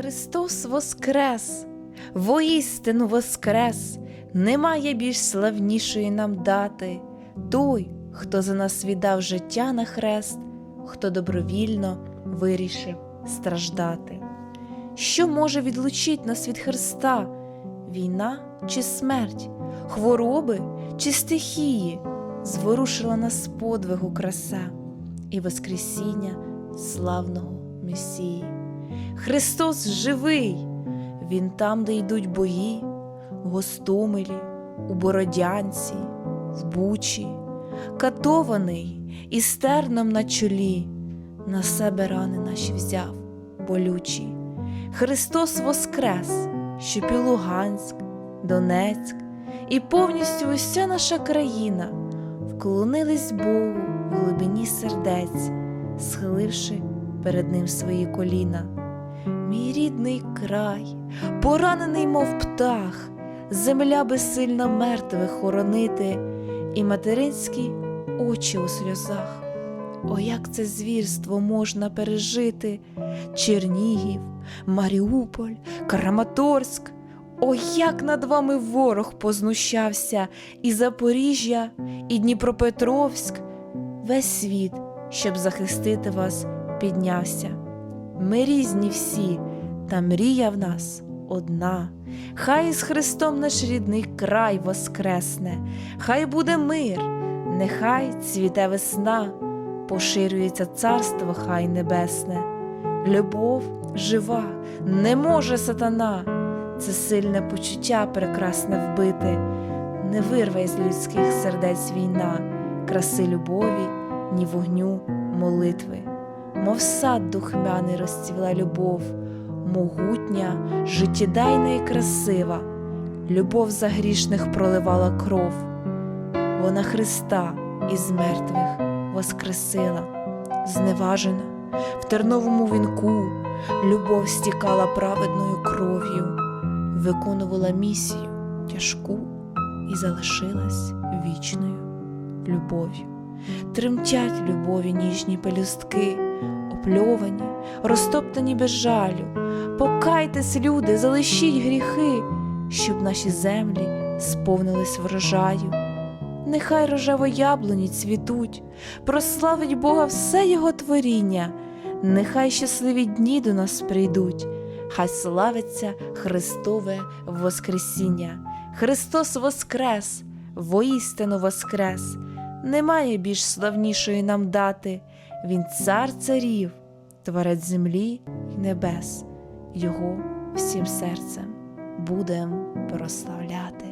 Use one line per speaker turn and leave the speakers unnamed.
Христос воскрес, воістину воскрес, немає більш славнішої нам дати. Той, хто за нас віддав життя на хрест, хто добровільно вирішив страждати. Що може відлучить нас від Христа? Війна чи смерть, хвороби чи стихії, зворушила нас подвигу краса і Воскресіння славного Месії. Христос живий, Він там, де йдуть бої, в Гостомелі, у Бородянці, в Бучі, катований і стерном на чолі, на себе рани наші взяв, болючі. Христос воскрес, щоб і Луганськ, Донецьк, і повністю уся наша країна вклонились Богу в глибині сердець, схиливши перед ним свої коліна. Мій рідний край, поранений, мов птах, земля безсильна мертвих хоронити, і материнські очі у сльозах. О, як це звірство можна пережити? Чернігів, Маріуполь, Краматорськ. О, як над вами ворог познущався, і Запоріжжя, і Дніпропетровськ, весь світ, щоб захистити вас, піднявся. Ми різні всі, та мрія в нас одна. Хай з Христом наш рідний край воскресне, хай буде мир, нехай цвіте весна, поширюється царство хай небесне. Любов жива, не може сатана, це сильне почуття прекрасне вбити, не вирве з людських сердець війна, краси любові, ні вогню молитви мов сад духмяний розцвіла любов, могутня, життєдайна і красива, любов за грішних проливала кров, вона Христа із мертвих воскресила, зневажена в терновому вінку, любов стікала праведною кров'ю, виконувала місію тяжку і залишилась вічною любов'ю. Тремтять любові ніжні пелюстки, опльовані, розтоптані без жалю. Покайтесь, люди, залишіть гріхи, щоб наші землі сповнились врожаю. Нехай рожево яблуні цвітуть, прославить Бога все Його творіння, нехай щасливі дні до нас прийдуть, хай славиться Христове Воскресіння. Христос Воскрес, воістину Воскрес немає більш славнішої нам дати. Він цар царів, творець землі й небес, його всім серцем будем прославляти.